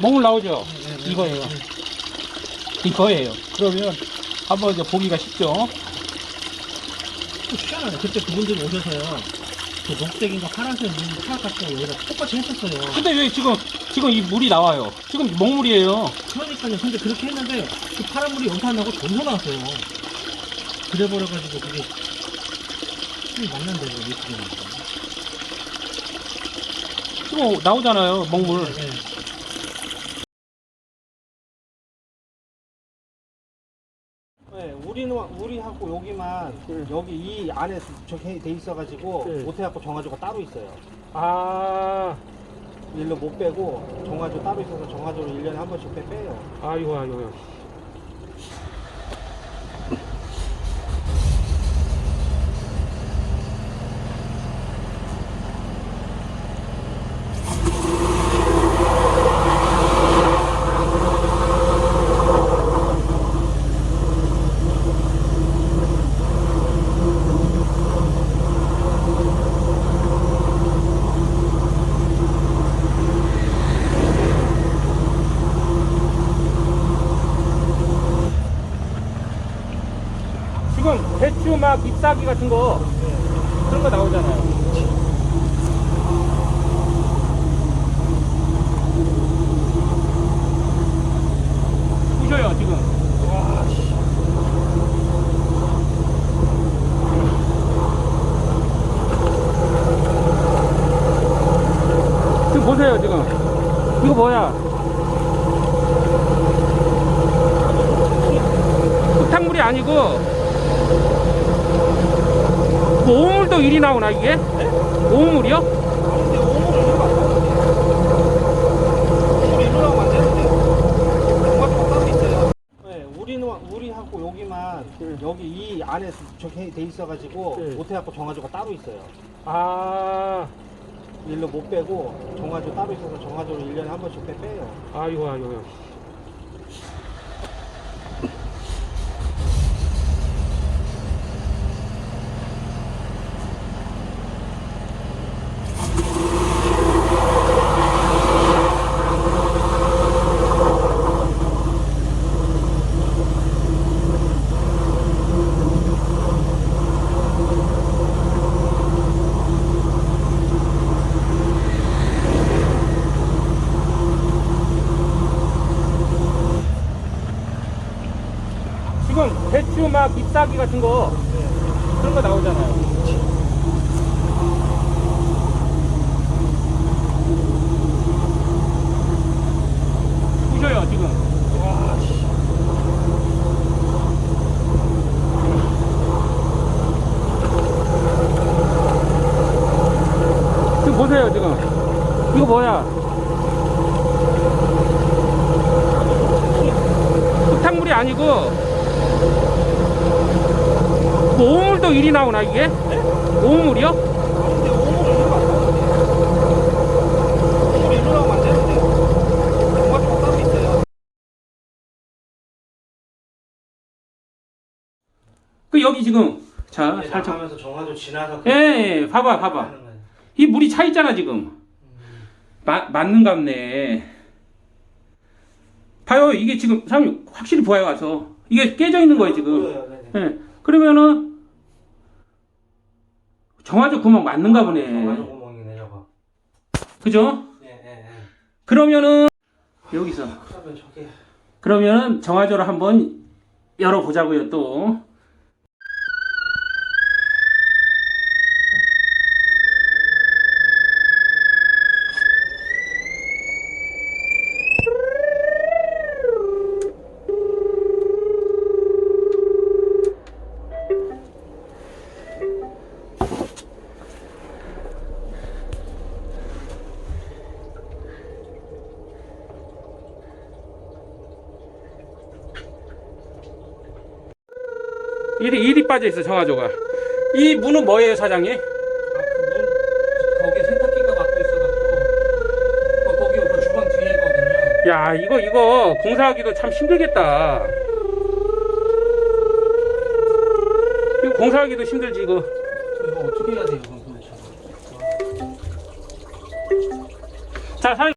몽물 나오죠? 이거예요. 이거예요. 그러면 한번 이제 보기가 쉽죠? 또 희한하네. 그때 그분들 오셔서요. 그 녹색인가 파란색 물 파랗고 여기다 똑같이 했었어요. 근데 왜 지금, 지금 이 물이 나와요? 지금 몽물이에요. 그러니까요. 근데 그렇게 했는데 그 파란 물이 연타 안 나고 점소 나왔어요. 그래 버려가지고 그게 술이 만난대요. 미치게 지금 나오잖아요. 네. 네, 우리하고 여기만 여기 이 안에 저렇게 돼 있어가지고 네. 못 해갖고 정화조가 따로 있어요. 아, 일로 못 빼고 정화조 따로 있어서 정화조를 1년에 한 번씩 빼 빼요. 아이고, 아이고. 지금 배추 막 잎사귀 같은 거, 그런 거 나오잖아요. 부셔요, 지금. 보세요, 지금. 이거 뭐야? 아니고, 뭐 오물도 일이 나오나 이게? 오물이요? 네, 우리는 우리하고 여기만 여기 이 안에 저렇게 돼 있어가지고 네. 못해갖고 정화조가 따로 있어요. 아, 일로 못 빼고 정화조 따로 있어서 정화조를 1년에 한 번씩 빼 빼요. 아이고, 아이고. 지금 배추 막 잎사귀 같은 거 그런 거 나오잖아요. 지금. 지금 보세요 지금. 이거 뭐야? 흙탕물이 아니고 뭐 오물도 일이 나오나 이게? 오물이요? 근데 오물을 일로 안 나오는데. 오물 일로 나오면 안 되는데. 정화조가 따로 있어요. 그 여기 지금 자 이제 살짝 나가면서 정화조 지나서 예, 예 봐봐 봐봐 하는 거예요. 이 물이 차 있잖아 지금 마, 맞는 갑네 봐요 이게 지금 사장님 확실히 보여요 와서 이게 깨져 있는 거예요 지금 보여요, 네네. 예 그러면은 정화조 구멍 맞는가 정화조 보네 구멍이네 저거. 그죠? 예, 예, 예. 그러면은 여기서 그러면 저게 그러면은 정화조를 한번 열어보자고요 또 일이 일이 빠져 있어 정화조가. 이 문은 뭐예요 사장님? 아, 그문 거기 세탁기가 막고 있어갖고 어, 거기 그 주방 뒤에거든요. 야 이거 이거 공사하기도 참 힘들겠다. 이거 공사하기도 힘들지 이거. 저 이거 어떻게 해야 돼요? 자 사장님.